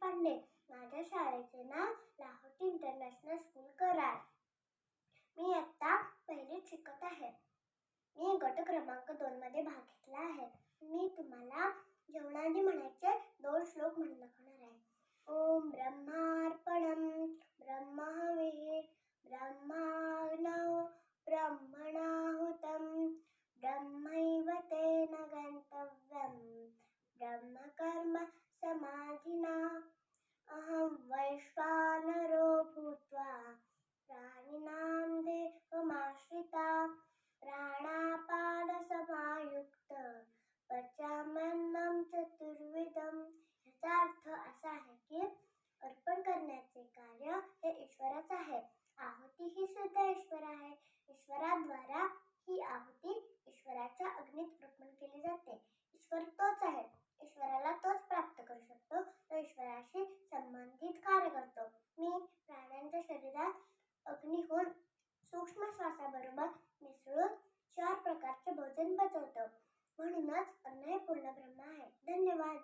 काढणे माझ्या शाळेचे नाव लाहोटी इंटरनॅशनल स्कूल कराड. मी आत्ता पहिलीत शिकत आहे. मी गट क्रमांक दोन मध्ये भाग घेतला आहे. मी तुम्हाला जेवणाने म्हणायचे दोन श्लोक म्हणून दाखवणार आहे. ओम ब्रह्मार्पणम ब्रह्महवे ब्रह्माग्नौ ब्रह्मणाहुतम ब्रह्मैव तेन गन्तव्यं ब्रह्मकर्म समाधिना। अहं वैश्वानरो भूत्वा प्राणिनां देहमाश्रिता। प्राणापानसमायुक्त पचामन्नं चतुर्विधम याचा अर्थ असा आहे की अर्पण करण्याचे कार्य हे ईश्वराच आहे. आहुती ही सुद्धा ईश्वर आहे. ईश्वराद्वारा ही आहुती ईश्वराच्या अग्नीत अर्पण केली जाते. ईश्वर तोच आहे. ईश्वराला संबंधित कार्य करतो. मी प्राण्यांच्या शरीरात अग्नीहून सूक्ष्म श्वासाबरोबर मिसळून चार प्रकारचे भोजन पचवतो म्हणूनच अन्न हे पूर्ण ब्रह्म आहे. धन्यवाद.